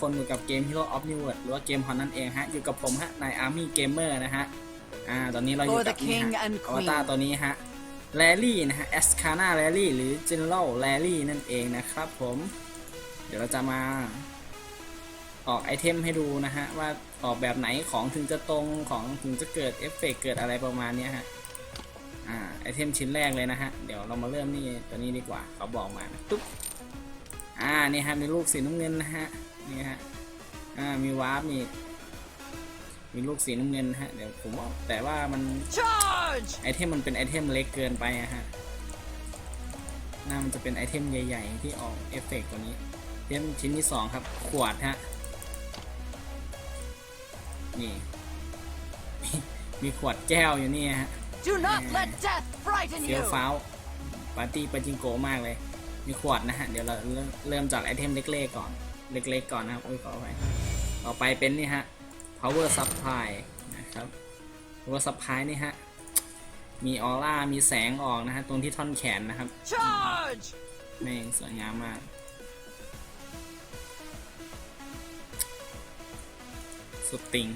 คนอยู่กับเกม Hero of New World หรือว่าเกมฮอนนั่นเองฮะ อยู่กับผมฮะนาย Army Gamer นะฮะ อ่า ตอนนี้เราอยู่ For กับ the นี่ king ฮะ and อวตาร queen ตัวนี้ฮะแรลลี่นะฮะ e s c a n a Rally หรือ General Rally นั่นเองนะครับผม เดี๋ยวเราจะมาออกไอเทมให้ดูนะฮะ ว่าออกแบบไหนของถึงจะตรงของถึงจะเกิดเอฟเฟกต์เกิดอะไรประมาณเนี้ยฮะ อ่าไอเทมชิ้นแรกเลยนะฮะ เดี๋ยวเรามาเริ่มนี่ตัวนี้ดีกว่าเขาบอกมานะตุ๊บอ่านี่ฮะมีลูกสีน้ำเงินนะฮะ นี่ฮะอ่ามีวาร์ปมีมีลูกสีน้ำเงินนะฮะเดี๋ยวผมว่าแต่ว่ามัน Charge! ไอเทมมันเป็นไอเทมเล็กเกินไปอะฮะน่ามันจะเป็นไอเทมใหญ่ ๆ ที่ออกเอฟเฟกต์ตัวนี้เทมชิ้นที่สองครับ ขวดฮะนี่มีมีขวดแก้วอยู่นี่ฮะ Do not let death frighten เฟี้ยว you! ฟ้าวปาร์ตี้ปาจิงโกมากเลย มีขวดนะฮะ เดี๋ยวเราเริ่มเริ่มจากไอเทมเล็กๆก่อน เล็กๆก่อนนะครับอุ้ยขอไปต่อไปเป็นนี่ฮะ power supply นะครับ power supply นี่ฮะ มีออร่า มีแสงออกนะฮะ ตรงที่ท่อนแขนนะครับ Charge! แม่งสวยงามมาก สุดติง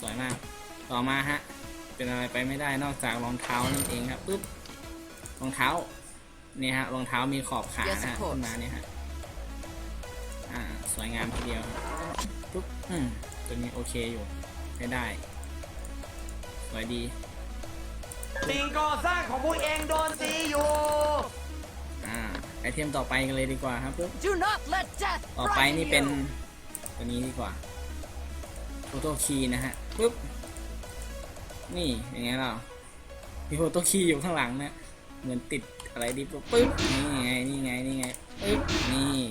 สวยมาก ต่อมาฮะ เป็นอะไรไปไม่ได้นอกจากรองเท้านั่นเองครับปุ๊บ รองเท้า นี่ฮะ รองเท้ามีขอบขา Yes, นะฮะ of course. ขึ้นมาเนี่ยฮะ อ่าสวยงามทีเดียวครับปุ๊บอืมตัวนี้โอเคอยู่ใช้ได้สวยดีสิ่งก่อสร้างของพวกเองโดนตีอยู่ อ่าไอเทมต่อไปกันเลยดีกว่าครับปุ๊บ Do not let death ต่อไป frighten นี่เป็น you! ตัวนี้ดีกว่าโฟโต้คีย์นะฮะปุ๊บนี่อย่างเงี้ยเรามีโฟโต้คีย์อยู่ข้างหลังนะเหมือนติดอะไรดีปุ๊บปุ๊บนี่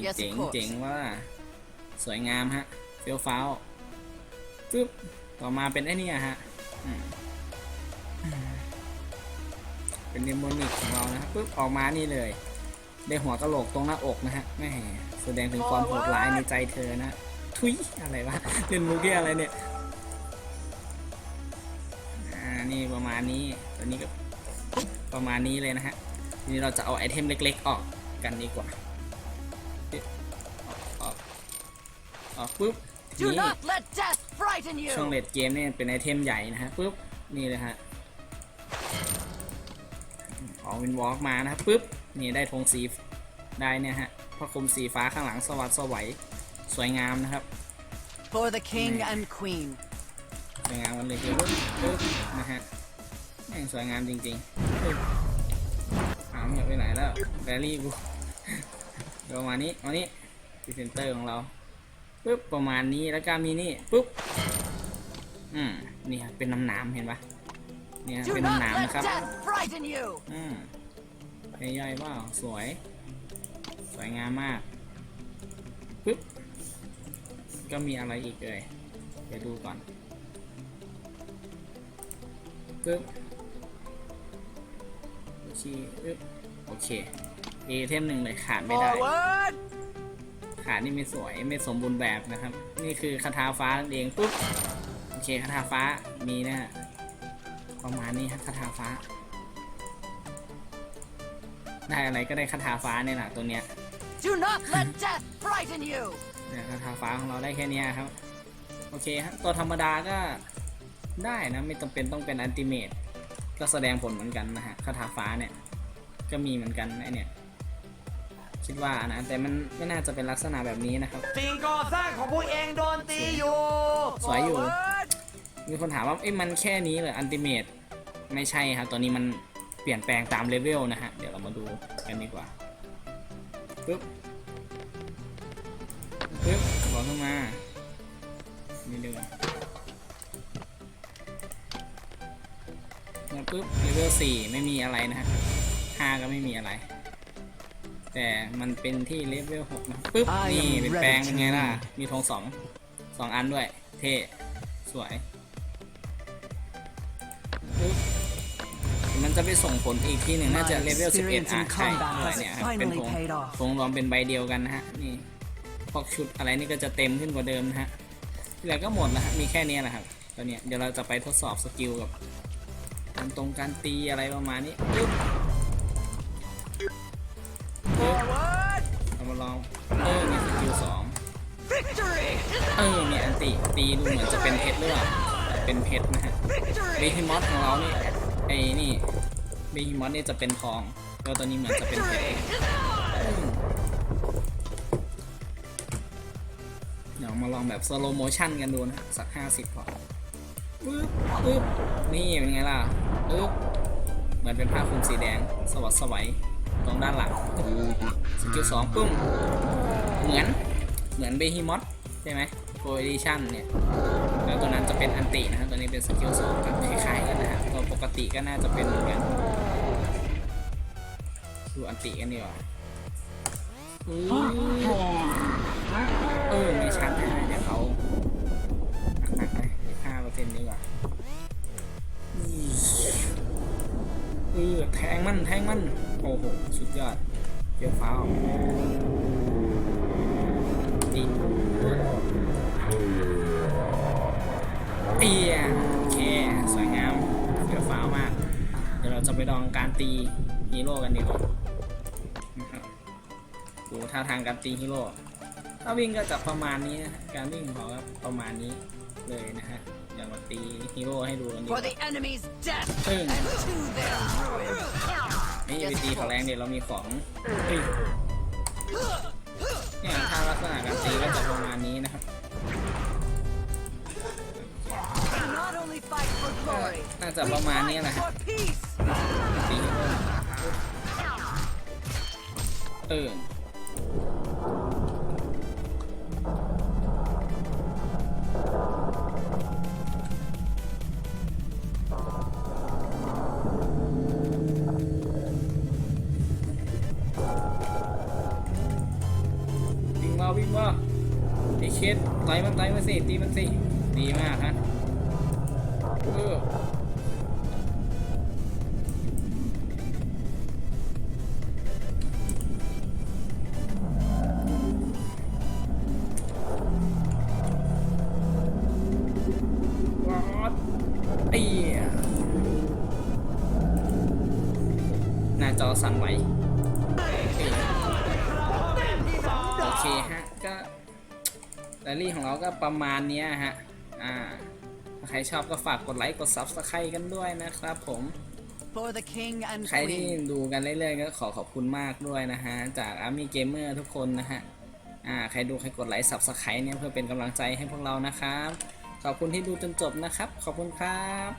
Yes, of เจ๋ง course. เจ๋งว่าสวยงามฮะเฟี้ยวฟ้าวปุ๊บต่อมาเป็นไอ้นี่อะฮะอืมเป็นเดโมนิกของเรานะฮะปุ๊บออกมานี่เลย ได้หัวกะโหลกตรงหน้าอกนะฮะแม่แสดงถึงความโหดร้ายในใจเธอนะทุยอะไรวะเล่นมุกที่อะไรเนี่ยอ่านี่ประมาณนี้ตัวนี้ก็ประมาณนี้เลยนะฮะทีนี้เราจะเอาไอเทมเล็ก ๆ ออกกันดีกว่า ออกปุ๊บที Do นี้ not let death frighten ช่วงเล you! ดเกมเนี่ยเป็นไอเทมใหญ่นะฮะปุ๊บนี่เลยฮะออกวินวอล์กมานะครับปุ๊บนี่ได้ธงสีได้เนี่ยฮะพระคลุมสีฟ้าข้างหลังสวัสดสวัยสวยงามนะครับ For the king and queen. สวยงามกันเลยคือปึ๊บปึ๊บนะฮะแม่งสวยงามจริงๆปึ๊บหาไม่ไปไหนแล้วแบรี่กูเดี๋ยวประมาณนี้เอานี้พรีเซนเตอร์ของเรา ปึ๊บประมาณนี้แล้วก็มีนี่ปุ๊บอืมนี่ครับเป็นน้ำหนามเห็นปะเนี่ย Do เป็น not น้ำหนาม let นะครับ death frighten you! อืมใหญ่ๆว่าสวย สวยงามมากปึ๊บก็มีอะไรอีกเลยเดี๋ยวดูก่อนปึ๊บโอเคปึ๊บโอเคเอเทมหนึ่งเลยขาดไม่ได้ Forward! ขานี่ไม่สวยไม่สมบูรณ์แบบนะครับ นี่คือคาถาฟ้านั่นเองปุ๊บโอเคคาถาฟ้ามีนะฮะประมาณนี้ครับคาถาฟ้า ได้อะไรก็ได้คาถาฟ้าเนี่ยแหละตัวเนี้ย Do not let death frighten you! เนี่ยคาถาฟ้าของเราได้แค่เนี้ยครับ โอเคครับตัวธรรมดาก็ได้นะไม่จำเป็นต้องเป็นอันติเมตก็แสดงผลเหมือนกันนะฮะคาถาฟ้าเนี่ย ก็มีเหมือนกันไอเนี่ย คิดว่านะแต่มันไม่น่าจะเป็นลักษณะแบบนี้นะครับ สิ่งก่อสร้างของพวกเองโดนตีอยู่สวยอยู่ Forward! มีคนถามว่าเอ้ยมันแค่นี้เลยอันติเมตไม่ใช่ครับตัวนี้มันเปลี่ยนแปลงตามเลเวลนะฮะ เดี๋ยวเรามาดูกันดีกว่าปึ๊บปึ๊บบอกขึ้นมานี่ดูแล้วปึ๊บเลเวลสี่ไม่มีอะไรนะฮะห้าก็ไม่มีอะไร แต่มันเป็นที่เลเวลหกนะปึ๊บ I am นี่เป็นแปลง ready เป็น to ไงล่ะ lead มีธงสองสองอันด้วย เท่ สวยปึ๊บมันจะไปส่งผลอีกที่หนึ่งน่าจะ My เลเวล11 experience อะ in ใช่ combat อะไร has เนี่ยครับเป็น finally ธง paid off ธงรวมเป็นใบเดียวกันนะฮะ นี่พวกชุดอะไรนี่ก็จะเต็มขึ้นกว่าเดิมนะฮะที่เหลือก็หมดแล้วฮะมีแค่นี้แหละครับตอนเนี้ยเดี๋ยวเราจะไปทดสอบสกิลกับการตรงการตีอะไรประมาณนี้ปึ๊บ ปึ๊บ Forward! เรามาลองเออมีสกิลสอง Victory! เออเนี่ยอันติตีดูเหมือนจะเป็นเพชรหรือเปล่าเป็นเพชรนะฮะเบ Victory! ฮิมอสของเรานี่ไอ้นี่เบฮิมอสนี่จะเป็นทองแล้วตัวนี้เหมือนจะเป็นเพชรอืมเดี๋ยวมาลองแบบสโลโมชั่นกันดูนะฮะสักห้าสิบพอปึ๊บปึ๊บนี่เป็นไงล่ะปึ๊บเหมือนเป็นผ้าคลุมสีแดง สวัสดสวัย ตรงด้านหลังสกิลสองปึ้ม เหมือน เหมือนเบฮิมอสใช่ไหมโ o ดิชันเนี่ย แล้วตัวนั้นจะเป็นอันตินะครับตัวนี้เป็นสกิลสองกันคล้ายๆกันนะครับตัวปกติก็น่าจะเป็นเหมือนกันดูอันติกันดีกว่าเออไม่ชัดนะเดี๋ยวเขาหนักๆนะห้าเปอร์เซ็นต์ดีกว่าเออแทงมันแทงมัน อ้โห สุดยอดเกี่ยวฟ้าตีเอียโอเคสวยงามเดี๋ยวฟ้ามาก เดี๋ยวเราจะไปลองการตีฮีโร่กันดีกว่านะครับดูท่าทางการตีฮีโร่ ถ้าวิ่งก็จะประมาณนี้นะ การวิ่งของเขาประมาณนี้เลยนะฮะเดี๋ยวมาตีฮีโร่ให้ดูกันดีกว่า the enemy's death Boom. and to their ruin. นี่ไปตีของแรงเดี๋ยวเรามีของเฮ้ยเนี่ยถ้าลักษณะการตีก็จะประมาณนี้นะครับ Not only fight for glory, น่าจะประมาณนี้แหละ fight ฮะ for peace. ตีฮีโร่เออ ไอเคสไต่มันไต่มาสิตีมันสิดีมากฮะเออว้าวไอ้หน้าจอสั่นไหวโอเคฮะก็ แรลลี่ของเราก็ประมาณเนี้ยฮะ อ่า ถ้าใครชอบก็ฝากกดไลค์ กด Subscribe กันด้วยนะครับผม For the king and ใครที่ queen. ดูกันเรื่อยๆ ก็ขอขอบคุณมากด้วยนะฮะ จาก Army Gamer ทุกคนนะฮะ อ่า ใครดูใครกดไลค์ Subscribe เนี่ยเพื่อเป็นกำลังใจให้พวกเรานะครับ ขอบคุณที่ดูจนจบนะครับ ขอบคุณครับ